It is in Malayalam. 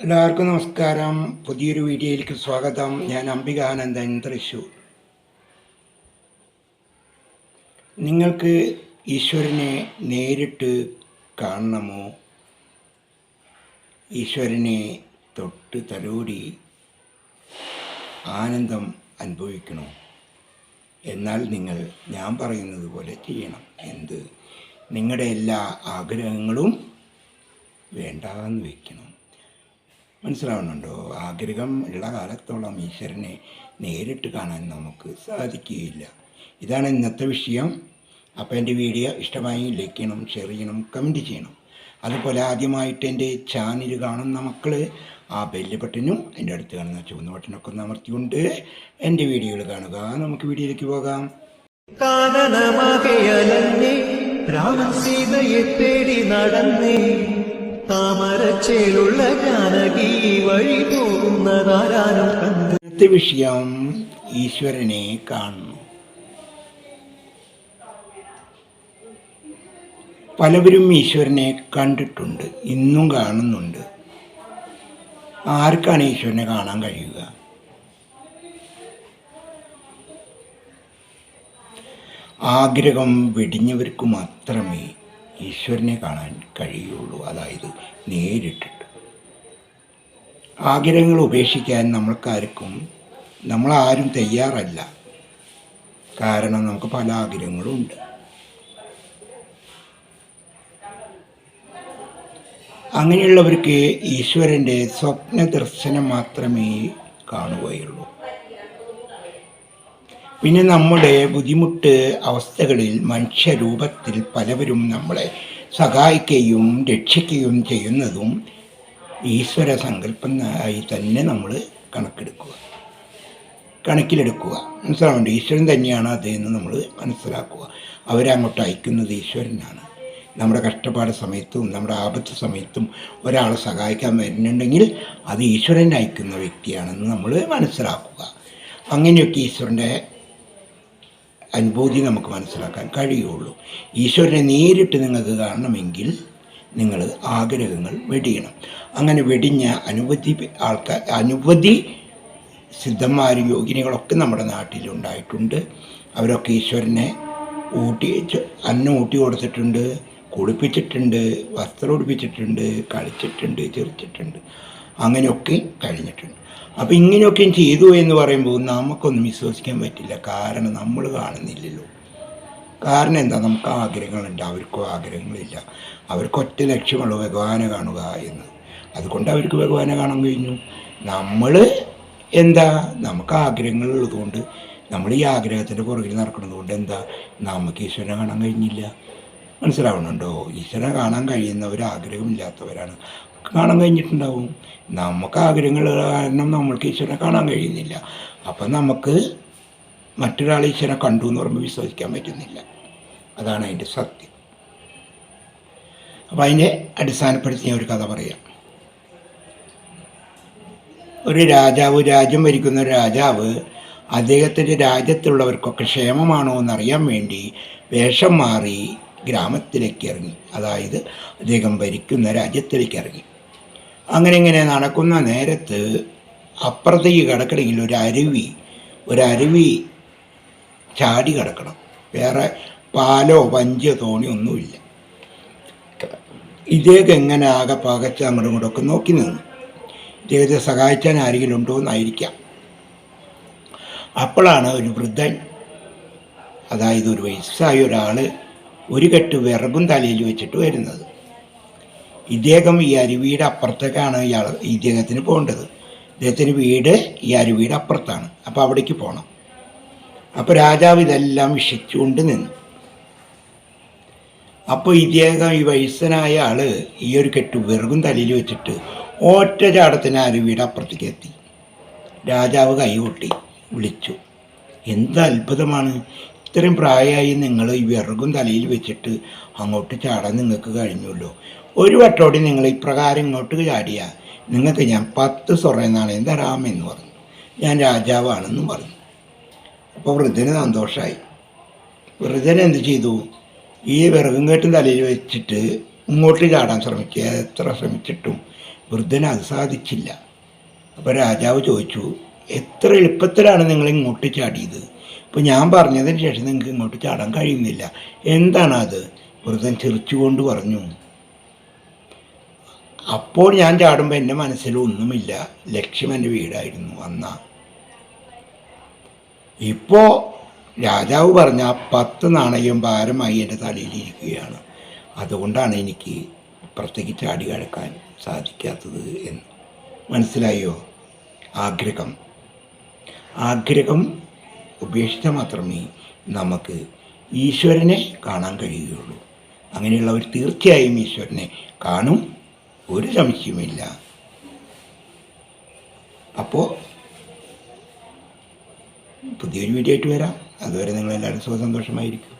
എല്ലാവർക്കും നമസ്കാരം. പുതിയൊരു വീഡിയോയിലേക്ക് സ്വാഗതം. ഞാൻ അംബികാനന്ദൻ തൃശൂർ. നിങ്ങൾക്ക് ഈശ്വരനെ നേരിട്ട് കാണണമോ? ഈശ്വരനെ തൊട്ട് തലോടി ആനന്ദം അനുഭവിക്കണോ? എന്നാൽ നിങ്ങൾ ഞാൻ പറയുന്നത് പോലെ ചെയ്യണം. എന്ത്? നിങ്ങളുടെ എല്ലാ ആഗ്രഹങ്ങളും വേണ്ടാന്ന് വയ്ക്കണം മനസ്സിലാവുന്നുണ്ടോ? ആഗ്രഹം ഉള്ള കാലത്തോളം ഈശ്വരനെ നേരിട്ട് കാണാൻ നമുക്ക് സാധിക്കുകയില്ല. ഇതാണ് ഇന്നത്തെ വിഷയം. അപ്പോൾ എന്റെ വീഡിയോ ഇഷ്ടമായി ലൈക്ക് ചെയ്യണം ഷെയർ ചെയ്യണം കമന്റ് ചെയ്യണം. അതുപോലെ ആദ്യമായിട്ട് എന്റെ ചാനൽ കാണുന്ന മക്കൾ ആ ബെല്ല് ബട്ടനും എന്റെ അടുത്ത് കാണുന്ന ചുവന്ന ബട്ടനൊക്കെ ഒന്ന് അമർത്തിക്കൊണ്ട് എന്റെ വീഡിയോകൾ കാണുക. നമുക്ക് വീഡിയോയിലേക്ക് പോകാം. രാമൻ സീതയെ തേടി നടന്നേ. താമരച്ചേലുള്ള ജാനകി വഴി പോകുന്നതാരാനും കണ്ട് വിഷയം ഈശ്വരനെ കാണുന്നു. പലവരും ഈശ്വരനെ കണ്ടിട്ടുണ്ട് ഇന്നും കാണുന്നുണ്ട്. ആർക്കാണ് ഈശ്വരനെ കാണാൻ കഴിയുക? ആഗ്രഹം വെടിഞ്ഞവർക്ക് മാത്രമേ ഈശ്വരനെ കാണാൻ കഴിയുള്ളൂ. അതായത് നേരിട്ടിട്ട്. ആഗ്രഹങ്ങൾ ഉപേക്ഷിക്കാൻ നമ്മൾക്കാർക്കും നമ്മളാരും തയ്യാറല്ല. കാരണം നമുക്ക് പല ആഗ്രഹങ്ങളും ഉണ്ട് അങ്ങനെയുള്ളവർക്ക് ഈശ്വരന്റെ സ്വപ്ന ദർശനം മാത്രമേ കാണുകയുള്ളൂ. പിന്നെ നമ്മുടെ ബുദ്ധിമുട്ട് അവസ്ഥകളിൽ മനുഷ്യരൂപത്തിൽ പലവരും നമ്മളെ സഹായിക്കുകയും രക്ഷിക്കുകയും ചെയ്യുന്നതും ഈശ്വര സങ്കല്പമായി തന്നെ നമ്മൾ കണക്കെടുക്കുക. കണക്കിലെടുക്കുക. മനസ്സിലാവുന്നുണ്ട്? ഈശ്വരൻ തന്നെയാണ് അതെന്ന് നമ്മൾ മനസ്സിലാക്കുക. അവരങ്ങോട്ട് അയക്കുന്നത് ഈശ്വരനാണ്. നമ്മുടെ കഷ്ടപ്പാട് സമയത്തും നമ്മുടെ ആപത്ത് സമയത്തും ഒരാളെ സഹായിക്കാൻ വരുന്നുണ്ടെങ്കിൽ അത് ഈശ്വരൻ അയക്കുന്ന വ്യക്തിയാണെന്ന് നമ്മൾ മനസ്സിലാക്കുക. അങ്ങനെയൊക്കെ ഈശ്വരന്റെ അനുഭൂതി നമുക്ക് മനസ്സിലാക്കാൻ കഴിയുള്ളൂ. ഈശ്വരനെ നേരിട്ട് നിങ്ങൾക്ക് കാണണമെങ്കിൽ നിങ്ങൾ ആഗ്രഹങ്ങൾ വെടിയണം. അങ്ങനെ വെടിഞ്ഞ അനുമതി ആൾക്കാർ അനുമതി സിദ്ധന്മാരും യോഗിനികളൊക്കെ നമ്മുടെ നാട്ടിലുണ്ടായിട്ടുണ്ട്. അവരൊക്കെ ഈശ്വരനെ ഊട്ടി അന്നം ഊട്ടി കൊടുത്തിട്ടുണ്ട് കുളിപ്പിച്ചിട്ടുണ്ട് വസ്ത്രം ഉടുപ്പിച്ചിട്ടുണ്ട് കളിച്ചിട്ടുണ്ട് ചിരിച്ചിട്ടുണ്ട്. അങ്ങനെയൊക്കെ കഴിഞ്ഞിട്ടുണ്ട്. അപ്പോൾ ഇങ്ങനെയൊക്കെയും ചെയ്തു എന്ന് പറയുമ്പോൾ നമുക്കൊന്നും വിശ്വസിക്കാൻ പറ്റില്ല. കാരണം നമ്മൾ കാണുന്നില്ലല്ലോ. കാരണം എന്താ? നമുക്ക് ആഗ്രഹങ്ങളുണ്ട്. അവർക്കോ ആഗ്രഹങ്ങളില്ല. അവർക്ക് ഒറ്റ ലക്ഷ്യമുള്ളൂ ഭഗവാനെ കാണുക എന്ന്. അതുകൊണ്ട് അവർക്ക് ഭഗവാനെ കാണാൻ കഴിഞ്ഞു. നമ്മൾ എന്താ? നമുക്ക് ആഗ്രഹങ്ങളുള്ളതുകൊണ്ട് നമ്മൾ ഈ ആഗ്രഹത്തിന്റെ പുറകിൽ നടക്കുന്നത് കൊണ്ട് എന്താ? നമുക്ക് ഈശ്വരനെ കാണാൻ കഴിഞ്ഞില്ല. മനസ്സിലാവുന്നുണ്ടോ? ഈശ്വരനെ കാണാൻ കഴിയുന്നവർ ആഗ്രഹമില്ലാത്തവരാണ് കാണാൻ കഴിഞ്ഞിട്ടുണ്ടാവും. നമുക്ക് ആഗ്രഹങ്ങൾ കാരണം നമ്മൾക്ക് ഈശ്വരനെ കാണാൻ കഴിയുന്നില്ല. അപ്പം നമുക്ക് മറ്റൊരാൾ ഈശ്വരനെ കണ്ടു എന്ന് പറയുമ്പോൾ വിശ്വസിക്കാൻ പറ്റുന്നില്ല. അതാണ് അതിന്റെ സത്യം. അപ്പം അതിനെ അടിസ്ഥാനപ്പെടുത്തി ഞാൻ ഒരു കഥ പറയാം. ഒരു രാജാവ് രാജ്യം ഭരിക്കുന്ന ഒരു രാജാവ് അദ്ദേഹത്തിന്റെ രാജ്യത്തുള്ളവർക്കൊക്കെ ക്ഷേമമാണോ എന്നറിയാൻ വേണ്ടി വേഷം മാറി ഗ്രാമത്തിലേക്ക് ഇറങ്ങി. അതായത് അദ്ദേഹം ഭരിക്കുന്ന രാജ്യത്തിലേക്ക് ഇറങ്ങി. അങ്ങനെ ഇങ്ങനെ നടക്കുന്ന നേരത്ത് അപ്പുറത്തേക്ക് കിടക്കണമെങ്കിൽ ഒരു അരുവി ഒരു അരുവി ചാടി കിടക്കണം. വേറെ പാലോ പഞ്ചോ തോണിയോ ഒന്നുമില്ല. ഇദ്ദേഹം എങ്ങനെ ആകെ പകച്ച് അങ്ങോട്ടും ഇങ്ങോട്ടൊക്കെ നോക്കി നിന്നു. ഇദ്ദേഹത്തെ സഹായിച്ചാൻ ആരെങ്കിലും ഉണ്ടോ എന്നായിരിക്കാം. അപ്പോഴാണ് ഒരു വൃദ്ധൻ അതായത് ഒരു വയസ്സായ ഒരാൾ ഒരു കെട്ട് വിറകും തലയിൽ വെച്ചിട്ട് വരുന്നത്. ഇദ്ദേഹം ഈ അരുവിയുടെ അപ്പുറത്തേക്കാണ് ഇയാൾ ഇദ്ദേഹത്തിന് പോകേണ്ടത്. ഇദ്ദേഹത്തിന് വീട് ഈ അരുവിയുടെ അപ്പുറത്താണ്. അപ്പോൾ അവിടേക്ക് പോകണം അപ്പോൾ രാജാവ് ഇതെല്ലാം വിഷിച്ചുകൊണ്ട് നിന്നു. അപ്പോൾ ഇദ്ദേഹം ഈ വയസ്സനായ ആൾ ഈ ഒരു കെട്ട് വെറുകും തലയിൽ വെച്ചിട്ട് ഒറ്റ ചാടത്തിന് അരുവിയുടെ അപ്പുറത്തേക്ക് എത്തി. രാജാവ് കൈകൊട്ടി വിളിച്ചു. എന്ത് അത്ഭുതമാണ്. ഇത്രയും പ്രായമായി നിങ്ങൾ ഈ വിറകും തലയിൽ വെച്ചിട്ട് അങ്ങോട്ട് ചാടാൻ നിങ്ങൾക്ക് കഴിഞ്ഞല്ലോ ഒരു വട്ടോടി നിങ്ങൾ ഇപ്രകാരം ഇങ്ങോട്ട് ചാടിയാൽ നിങ്ങൾക്ക് ഞാൻ പത്ത് സ്വർണ നാണയം തരാമെന്ന് പറഞ്ഞു. ഞാൻ രാജാവാണെന്നും പറഞ്ഞു. അപ്പോൾ വൃദ്ധന് സന്തോഷമായി വൃദ്ധൻ എന്ത് ചെയ്തു? ഈ വിറകും കെട്ടും തലയിൽ വെച്ചിട്ട് ഇങ്ങോട്ട് ചാടാൻ ശ്രമിക്കുക. എത്ര ശ്രമിച്ചിട്ടും വൃദ്ധന് അത് സാധിച്ചില്ല. അപ്പോൾ രാജാവ് ചോദിച്ചു എത്ര എളുപ്പത്തിലാണ് നിങ്ങൾ ഇങ്ങോട്ട് ചാടിയത്? അപ്പോൾ ഞാൻ പറഞ്ഞതിന് ശേഷം നിങ്ങൾക്ക് ഇങ്ങോട്ട് ചാടാൻ കഴിയുന്നില്ല. എന്താണ് അത്? വൃദ്ധൻ ചിരിച്ചുകൊണ്ട് പറഞ്ഞു അപ്പോൾ ഞാൻ ചാടുമ്പോൾ എന്റെ മനസ്സിൽ ഒന്നുമില്ല. ലക്ഷ്യം എന്റെ വീടായിരുന്നു അന്ന. ഇപ്പോൾ രാജാവ് പറഞ്ഞ പത്ത് നാണയം ഭാരമായി എന്റെ തലയിലിരിക്കുകയാണ് അതുകൊണ്ടാണ് എനിക്ക് പുറത്തേക്ക് ചാടി കിടക്കാൻ സാധിക്കാത്തത് എന്ന്. മനസ്സിലായോ? ആഗ്രഹം. ആഗ്രഹം ഉപേക്ഷിച്ചാൽ മാത്രമേ നമുക്ക് ഈശ്വരനെ കാണാൻ കഴിയുകയുള്ളൂ. അങ്ങനെയുള്ളവർ തീർച്ചയായും ഈശ്വരനെ കാണും. ഒരു സംശയമില്ല അപ്പോൾ പുതിയൊരു വീഡിയോ ആയിട്ട് വരാം. അതുവരെ നിങ്ങളെല്ലാവരും സുഖസന്തോഷമായിരിക്കും